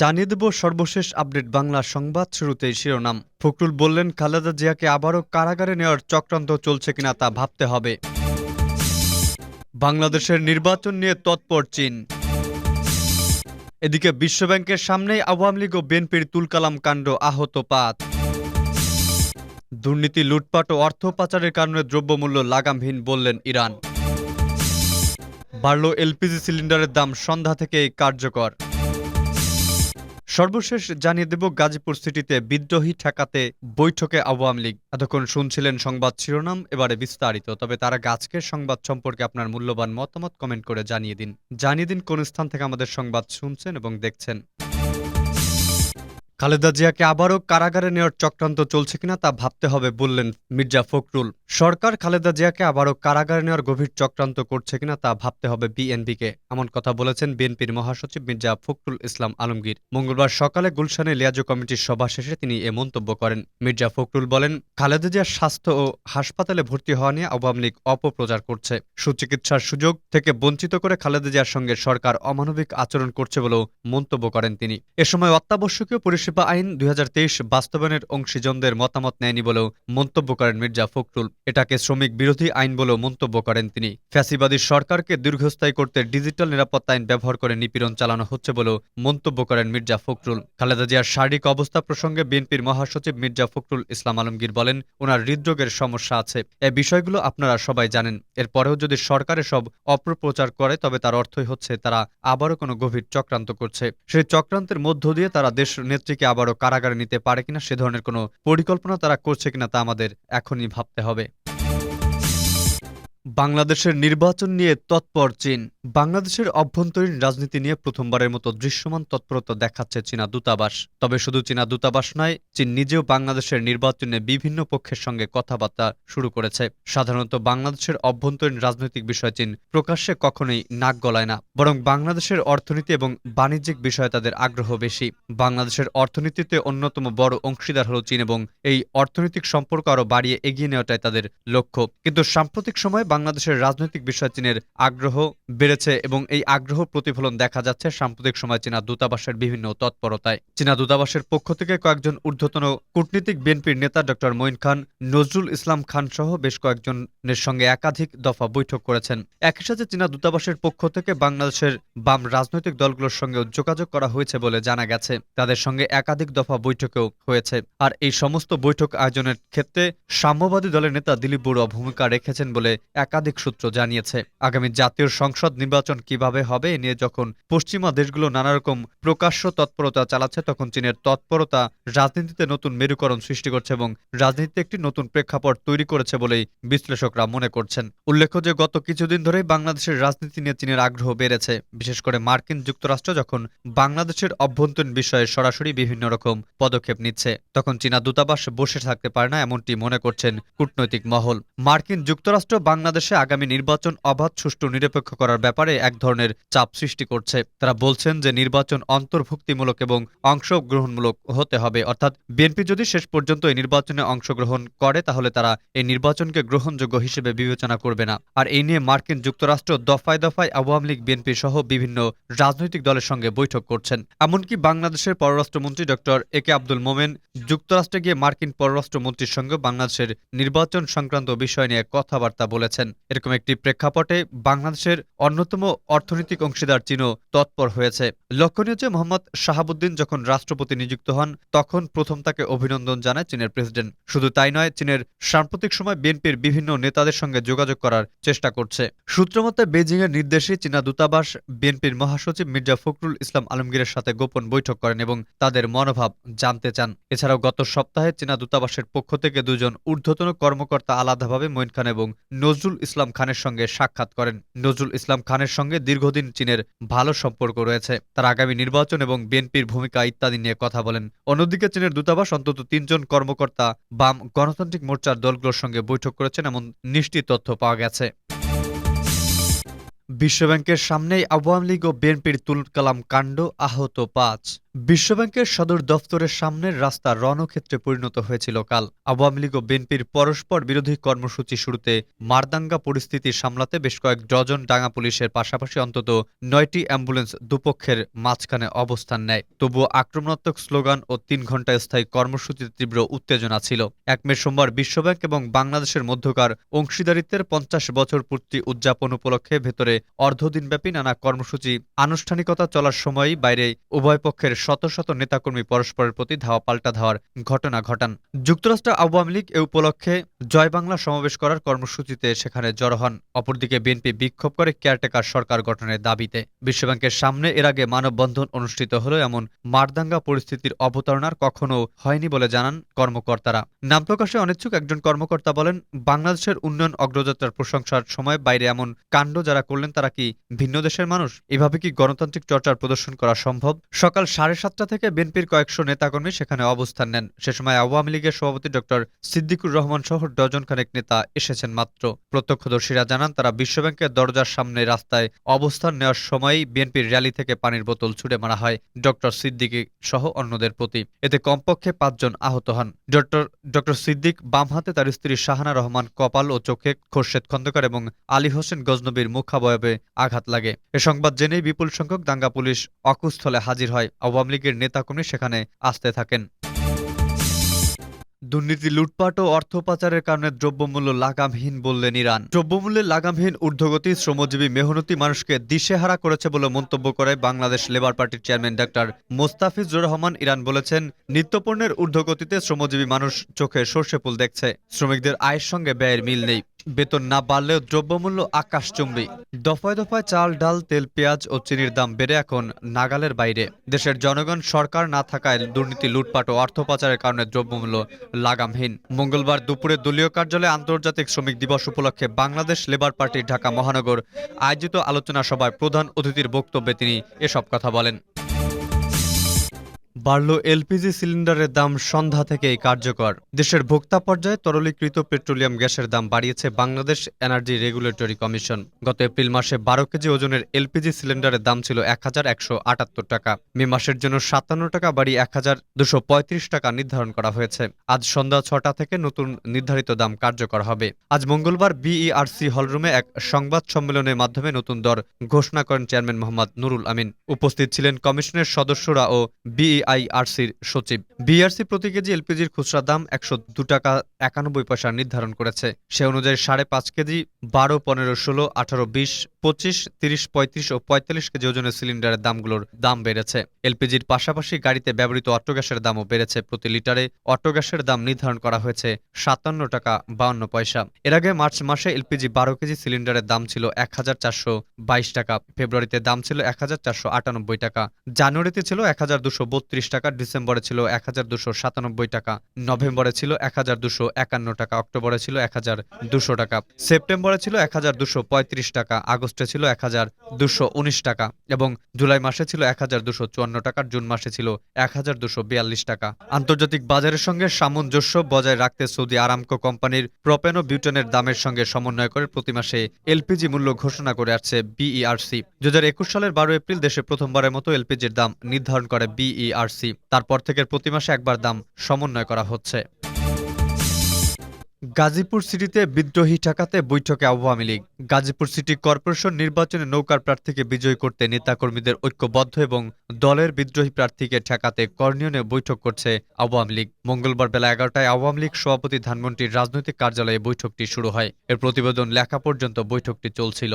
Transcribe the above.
জানিয়ে দেব সর্বশেষ আপডেট বাংলা সংবাদ শুরুতেই শিরোনাম। ফখরুল বললেন, খালেদা জিয়াকে আবারও কারাগারে নেওয়ার চক্রান্ত চলছে কিনা তা ভাবতে হবে। বাংলাদেশের নির্বাচন নিয়ে তৎপর চীন। এদিকে বিশ্বব্যাংকের সামনেই আওয়ামী লীগ ও বিএনপির তুলকালাম কাণ্ড আহত পাত দুর্নীতি, লুটপাট ও অর্থ পাচারের কারণে দ্রব্যমূল্য লাগামহীন বললেন ইরান। বাড়ল এলপিজি সিলিন্ডারের দাম সন্ধ্যা থেকেই কার্যকর। সর্বশেষ জানিয়ে দেব গাজীপুর সিটিতে বিদ্রোহী ঠেকাতে বৈঠকে আওয়ামী লীগ। এতক্ষণ শুনছিলেন সংবাদ শিরোনাম, এবারে বিস্তারিত। তবে তারা গাজকের সংবাদ সম্পর্কে আপনার মূল্যবান মতামত কমেন্ট করে জানিয়ে দিন। জানিয়ে দিন কোন স্থান থেকে আমাদের সংবাদ শুনছেন এবং দেখছেন। খালেদা জিয়াকে আবারও কারাগারে নেওয়ার চক্রান্ত চলছে কিনা তা ভাবতে হবে বললেন মির্জা ফখরুল। সরকার খালেদা জিয়াকে আবারও কারাগারে নেওয়ার গভীর চক্রান্ত করছে কিনা তা ভাবতে হবে বিএনপিকে, এমন কথা বলেছেন বিএনপির মহাসচিব মির্জা ফখরুল ইসলাম আলমগীর। মঙ্গলবার সকালে গুলশানে লিয়াজো কমিটির সভা শেষে তিনি এ মন্তব্য করেন। মির্জা ফখরুল বলেন, খালেদা জিয়ার স্বাস্থ্য ও হাসপাতালে ভর্তি হওয়া নিয়ে আওয়ামী লীগ অপপ্রচার করছে। সুচিকিৎসার সুযোগ থেকে বঞ্চিত করে খালেদা জিয়ার সঙ্গে সরকার অমানবিক আচরণ করছে বলেও মন্তব্য করেন তিনি। এ সময় অত্যাবশ্যকীয় পরিষেবা আইন দুই হাজার তেইশ বাস্তবায়নের অংশীজনদের মতামত নেয়নি বলেও মন্তব্য করেন মির্জা ফখরুল। এটাকে শ্রমিক বিরোধী আইন বলেও মন্তব্য করেন তিনি। ফ্যাসিবাদী সরকারকে দীর্ঘস্থায়ী করতে ডিজিটাল নিরাপত্তা আইন ব্যবহার করে নিপীড়ন চালানো হচ্ছে বলেও মন্তব্য করেন মির্জা ফখরুল। খালেদা জিয়ার শারীরিক অবস্থা প্রসঙ্গে বিএনপির মহাসচিব মির্জা ফখরুল ইসলাম আলমগীর বলেন, ওনার হৃদরোগের সমস্যা আছে। এ বিষয়গুলো আপনারা সবাই জানেন। এরপরেও যদি সরকার সব অপপ্রচার করে, তবে তার অর্থই হচ্ছে তারা আবারও কোনো গভীর চক্রান্ত করছে। সেই চক্রান্তের মধ্য দিয়ে তারা দেশ নেত্রীকে আবারও কারাগারে নিতে পারে কিনা সে ধরনের কোনো পরিকল্পনা তারা করছে কিনা তা আমাদের এখনই ভাবতে হবে। বাংলাদেশের নির্বাচন নিয়ে তৎপর চীন। বাংলাদেশের অভ্যন্তরীণ রাজনীতি নিয়ে প্রথমবারের মতো দৃশ্যমান তৎপরতা দেখাচ্ছে চীনা দূতাবাস। তবে শুধু চীনা দূতাবাস নয়, চীন নিজেও বাংলাদেশের নির্বাচনে বিভিন্ন পক্ষের সঙ্গে কথাবার্তা শুরু করেছে। সাধারণত বাংলাদেশের অভ্যন্তরীণ রাজনৈতিক বিষয় চীন প্রকাশ্যে কখনোই নাক গলায় না। বরং বাংলাদেশের অর্থনীতি এবং বাণিজ্যিক বিষয়ে তাদের আগ্রহ বেশি। বাংলাদেশের অর্থনীতিতে অন্যতম বড় অংশীদার হল চীন এবং এই অর্থনৈতিক সম্পর্ক আরও বাড়িয়ে এগিয়ে নেওয়াটাই তাদের লক্ষ্য। কিন্তু সাম্প্রতিক সময়ে বাংলাদেশের রাজনৈতিক বিষয়ে চীনের আগ্রহ বেড়েছে এবং এই আগ্রহ প্রতিফলন দেখা যাচ্ছে সাম্প্রতিক সময় চীনা দূতাবাসের বিভিন্ন তৎপরতায়। চীনা দূতাবাসের পক্ষ থেকে কয়েকজন ঊর্ধ্বতন কূটনীতিক বিএনপির নেতা ডক্টর মঈন খান, নজরুল ইসলাম খান সহ বেশ কয়েকজনের সঙ্গে একাধিক দফা বৈঠক করেছেন। একই সাথে চীনা দূতাবাসের পক্ষ থেকে বাংলাদেশের বাম রাজনৈতিক দলগুলোর সঙ্গে যোগাযোগ করা হয়েছে বলে জানা গেছে। তাদের সঙ্গে একাধিক দফা বৈঠকেও হয়েছে। আর এই সমস্ত বৈঠক আয়োজনের ক্ষেত্রে সাম্যবাদী দলের নেতা দিলীপ বড়ুয়া ভূমিকা রেখেছেন বলে একাধিক সূত্র জানিয়েছে, আগামী জাতীয় সংসদ নির্বাচন কীভাবে হবে এ নিয়ে যখন পশ্চিমা দেশগুলো নানা রকম প্রকাশ্য তৎপরতা চালাচ্ছে, তখন চীনের তৎপরতা রাজনীতিতে নতুন মেরুকরণ সৃষ্টি করছে এবং রাজনীতিতে একটি নতুন প্রেক্ষাপট তৈরি করেছে বলেই বিশ্লেষকরা মনে করছেন। উল্লেখ্য যে, গত কিছুদিন ধরেই বাংলাদেশের রাজনীতি নিয়ে চীনের আগ্রহ বেড়েছে। বিশেষ করে মার্কিন যুক্তরাষ্ট্র যখন বাংলাদেশের অভ্যন্তরীণ বিষয়ে সরাসরি বিভিন্ন রকম পদক্ষেপ নিচ্ছে, তখন চীনা দূতাবাস বসে থাকতে পারে না, এমনটি মনে করছেন কূটনৈতিক মহল। মার্কিন যুক্তরাষ্ট্র বাংলাদেশে আগামী নির্বাচন অবাধ, সুষ্ঠু, নিরপেক্ষ করার ব্যাপারে এক ধরনের চাপ সৃষ্টি করছে। তারা বলছেন যে নির্বাচন অন্তর্ভুক্তিমূলক এবং অংশগ্রহণমূলক হতে হবে। অর্থাৎ বিএনপি যদি শেষ পর্যন্ত এই নির্বাচনে অংশগ্রহণ করে, তাহলে তারা এই নির্বাচনকে গ্রহণযোগ্য হিসেবে বিবেচনা করবে না। আর এই নিয়ে মার্কিন যুক্তরাষ্ট্র দফায় দফায় আওয়ামী লীগ, বিএনপি সহ বিভিন্ন রাজনৈতিক দলের সঙ্গে বৈঠক করছেন। এমনকি বাংলাদেশের পররাষ্ট্রমন্ত্রী ডক্টর এ কে আব্দুল মোমেন যুক্তরাষ্ট্রে গিয়ে মার্কিন পররাষ্ট্রমন্ত্রীর সঙ্গে বাংলাদেশের নির্বাচন সংক্রান্ত বিষয় নিয়ে কথাবার্তা বলেছেন। এরকম একটি প্রেক্ষাপটে বাংলাদেশের অন্যতম অর্থনৈতিক অংশীদার চীনও তৎপর হয়েছে। লক্ষণীয় যে মোহাম্মদ শাহাবুদ্দিন যখন রাষ্ট্রপতি নিযুক্ত হন, তখন প্রথম তাকে অভিনন্দন জানায় চীনের প্রেসিডেন্ট। শুধু তাই নয়, চীনের সাম্প্রতিক সময় বিএনপির বিভিন্ন নেতাদের সঙ্গে যোগাযোগ করার চেষ্টা করছে। সূত্রমতে বেজিং এর নির্দেশে চীনা দূতাবাস, বিএনপির মহাসচিব মির্জা ফখরুল ইসলাম আলমগীরের সাথে গোপন বৈঠক করেন এবং তাদের মনোভাব জানতে চান। এছাড়াও গত সপ্তাহে চীনা দূতাবাসের পক্ষ থেকে দুজন ঊর্ধ্বতন কর্মকর্তা আলাদাভাবে মঈন খান এবং নজরুল ইসলাম খানের সঙ্গে সাক্ষাৎ করেন। নজরুল ইসলাম খানের সঙ্গে দীর্ঘদিন চীনের ভালো সম্পর্ক রয়েছে। তার আগামী নির্বাচন এবং বিএনপির ভূমিকা ইত্যাদি নিয়ে কথা বলেন। অন্যদিকে চীনের দূতাবাস অন্তত তিনজন কর্মকর্তা বাম গণতান্ত্রিক মোর্চার দলগুলোর সঙ্গে বৈঠক করেছেন এমন নিশ্চিত তথ্য পাওয়া গেছে। বিশ্বব্যাংকের সামনেই আওয়ামী লীগ ও বিএনপির তুলকালাম কাণ্ড আহত পাঁচ। বিশ্বব্যাংকের সদর দফতরের সামনের রাস্তা রণক্ষেত্রে পরিণত হয়েছিল কাল। আওয়ামী লীগ ও বিএনপির পরস্পর বিরোধী কর্মসূচি শুরুতে মারদাঙ্গা পরিস্থিতি সামলাতে বেশ কয়েক ডজন ডাঙ্গা পুলিশের পাশাপাশি অন্তত নয়টি অ্যাম্বুলেন্স দুপক্ষের মাঝখানে অবস্থান নেয়। তবুও আক্রমণাত্মক স্লোগান ও তিন ঘণ্টা স্থায়ী কর্মসূচিতে তীব্র উত্তেজনা ছিল। এক মে সোমবার বিশ্বব্যাংক এবং বাংলাদেশের মধ্যকার অংশীদারিত্বের পঞ্চাশ বছর পূর্তি উদযাপন উপলক্ষে ভেতরে অর্ধদিনব্যাপী নানা কর্মসূচি আনুষ্ঠানিকতা চলার সময়ই বাইরে উভয় পক্ষের শত শত নেতাকর্মী পরস্পরের প্রতি ধাওয়া পাল্টা ধাওয়ার ঘটনা ঘটান। যুক্তরাষ্ট্র আওয়ামী লীগ এ উপলক্ষে জয় বাংলা সমাবেশ করার কর্মসূচিতে সেখানে জড়ো হন। অপরদিকে বিএনপি বিক্ষোভ করে কেয়ারটেকার সরকার গঠনের দাবিতে। বিশ্বব্যাংকের সামনে এর আগে মানববন্ধন অনুষ্ঠিত হলেও এমন মারদাঙ্গা পরিস্থিতির অবতারণার কখনো হয়নি বলে জানান কর্মকর্তারা। নাম প্রকাশে অনিচ্ছুক একজন কর্মকর্তা বলেন, বাংলাদেশের উন্নয়ন অগ্রযাত্রার প্রশংসার সময় বাইরে এমন কাণ্ড যারা করলেন তারা কি ভিন্ন দেশের মানুষ? এভাবে কি গণতান্ত্রিক চর্চার প্রদর্শন করা সম্ভব? সকাল সাড়ে সাতটা থেকে বিএনপির কয়েকশো নেতাকর্মী সেখানে অবস্থান নেন। সে সময় আওয়ামী লীগের সভাপতি ডক্টর সিদ্দিকুর রহমান সহ ডজন খানেক নেতা এসেছেন মাত্র। প্রত্যক্ষদর্শীরা জানান, তারা বিশ্বব্যাংকের দরজার সামনে রাস্তায় অবস্থান নেওয়ার সময়ই বিএনপির র্যালি থেকে পানির বোতল ছুড়ে মারা হয় ডক্টর সিদ্দিকি সহ অন্যদের প্রতি। এতে কমপক্ষে পাঁচজন আহত হন। ডক্টর সিদ্দিক বাম হাতে তার স্ত্রী শাহানা রহমান কপাল ও চোখে খোরশেদ খন্দকার এবং আলী হোসেন গজনবীর মুখাবয়বে আঘাত লাগে। এ সংবাদ জেনেই বিপুল সংখ্যক দাঙ্গা পুলিশ অকুস্থলে হাজির হয়। লীগের নেতাকর্মী সেখানে আসতে থাকেন। দুর্নীতি, লুটপাট ও অর্থ পাচারের কারণে দ্রব্যমূল্য লাগামহীন বললেন ইরান। দ্রব্যমূল্যের লাগামহীন ঊর্ধ্বগতি শ্রমজীবী মেহনতি মানুষকে দিশেহারা করেছে বলে মন্তব্য করে বাংলাদেশ লেবার পার্টির চেয়ারম্যান ডাক্তার মোস্তাফিজুর রহমান। ইরান বলেছেন, নিত্যপণ্যের ঊর্ধ্বগতিতে শ্রমজীবী মানুষ চোখে সর্ষে ফুল দেখছে। শ্রমিকদের আয়ের সঙ্গে ব্যয়ের মিল নেই। বেতন না বাড়লেও দ্রব্যমূল্য আকাশচুম্বী দফায় দফায় চাল, ডাল, তেল, পেঁয়াজ ও চিনির দাম বেড়ে এখন নাগালের বাইরে। দেশের জনগণ সরকার না থাকায় দুর্নীতি, লুটপাট ও অর্থ পাচারের কারণে দ্রব্যমূল্য লাগামহীন। মঙ্গলবার দুপুরে দলীয় কার্যালয়ে আন্তর্জাতিক শ্রমিক দিবস উপলক্ষে বাংলাদেশ লেবার পার্টির ঢাকা মহানগর আয়োজিত আলোচনা সভায় প্রধান অতিথির বক্তব্যে তিনি এসব কথা বলেন। বাড়ল এলপিজি সিলিন্ডারের দাম সন্ধ্যা থেকেই কার্যকর। দেশের ভোক্তা পর্যায়ে তরলীকৃত পেট্রোলিয়াম গ্যাসের দাম বাড়িয়েছে বাংলাদেশ এনার্জি রেগুলেটরি কমিশন। গত এপ্রিল মাসে বারো কেজি ওজনের এলপিজি সিলিন্ডারের দাম ছিল এক হাজার একশো আটাত্তর টাকা। মে মাসের জন্য সাতান্ন টাকা বাড়িয়ে এক হাজার দুশো পঁয়ত্রিশ টাকা নির্ধারণ করা হয়েছে। আজ সন্ধ্যা ছটা থেকে নতুন নির্ধারিত দাম কার্যকর হবে। আজ মঙ্গলবার বিইআরসি হলরুমে এক সংবাদ সম্মেলনের মাধ্যমে নতুন দর ঘোষণা করেন চেয়ারম্যান মোহাম্মদ নুরুল আমিন। উপস্থিত ছিলেন কমিশনের সদস্যরা ও বিইআইআরসির সচিব। বিআরসি প্রতি কেজি এলপিজির খুচরা দাম একশো দু টাকা একানব্বই পয়সা নির্ধারণ করেছে। সে অনুযায়ী সাড়ে পাঁচ কেজি, বারো, পনেরো, ষোলো, আঠারো, বিশ পঁচিশ, তিরিশ, পঁয়ত্রিশ ও পঁয়তাল্লিশ কেজি ওজনের সিলিন্ডারের দামগুলোর দাম বেড়েছে। এলপিজির পাশাপাশি গাড়িতে ব্যবহৃত অটোগ্যাসের দামও বেড়েছে প্রতি লিটারে। অটোগ্যাসের দাম নির্ধারণ করা হয়েছে সাতান্ন টাকা বাউন্ন পয়সা। এর আগে মার্চ মাসে এলপিজি বারো কেজি সিলিন্ডারের দাম ছিল এক হাজার চারশো বাইশ টাকা, ফেব্রুয়ারিতে দাম ছিল এক হাজার চারশো আটানব্বই টাকা, জানুয়ারিতে ছিল এক হাজার দুশো বত্রিশ টাকা, ডিসেম্বরে ছিল এক হাজার দুশো সাতানব্বই টাকা, নভেম্বরে ছিল এক হাজার দুশো একান্ন টাকা, অক্টোবরে ছিল এক হাজার দুশো টাকা, সেপ্টেম্বরে ছিল এক হাজার দুশো পঁয়ত্রিশ টাকা, আগস্টে ছিল এক হাজার দুশো উনিশ টাকা এবং জুলাই মাসে ছিল এক হাজার দুশো চুয়ান্ন টাকা, জুন মাসে ছিল এক হাজার দুশো বিয়াল্লিশ টাকা। আন্তর্জাতিক বাজারের সঙ্গে সামঞ্জস্য বজায় রাখতে সৌদি আরামকো কোম্পানির প্রোপেনো বিউটেনের দামের সঙ্গে সমন্বয় করে প্রতি মাসে এলপিজি মূল্য ঘোষণা করে আসছে বিইআরসি। দু হাজার একুশ সালের বারো এপ্রিল দেশে প্রথমবারের মতো এলপিজির দাম নির্ধারণ করে বিইআরসি। তারপর থেকে প্রতি মাসে একবার দাম সমন্বয় করা হচ্ছে। গাজীপুর সিটিতে বিদ্রোহী ঠেকাতে বৈঠকে Awami league. Gazipur city corporation নির্বাচনে নৌকার প্রার্থীকে বিজয়ী করতে নেতাকর্মীদের ঐক্যবদ্ধ এবং দলের বিদ্রোহী প্রার্থীকে ঠেকাতে কর্নিয়নে বৈঠক করছে আওয়ামী লীগ। মঙ্গলবার বেলা এগারোটায় আওয়ামী লীগ সভাপতি ধানমন্ত্রীর রাজনৈতিক কার্যালয়ে বৈঠকটি শুরু হয়। এর প্রতিবেদন লেখা পর্যন্ত বৈঠকটি চলছিল।